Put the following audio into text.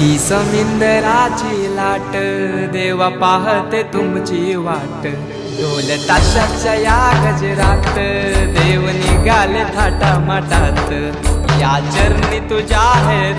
ही समिंदराची लाट देवा पाहते तुमची वाट. ढोल ताशाच्या या गजरात देव निघाले थाटा माटात या चरणी तुझ्या आहे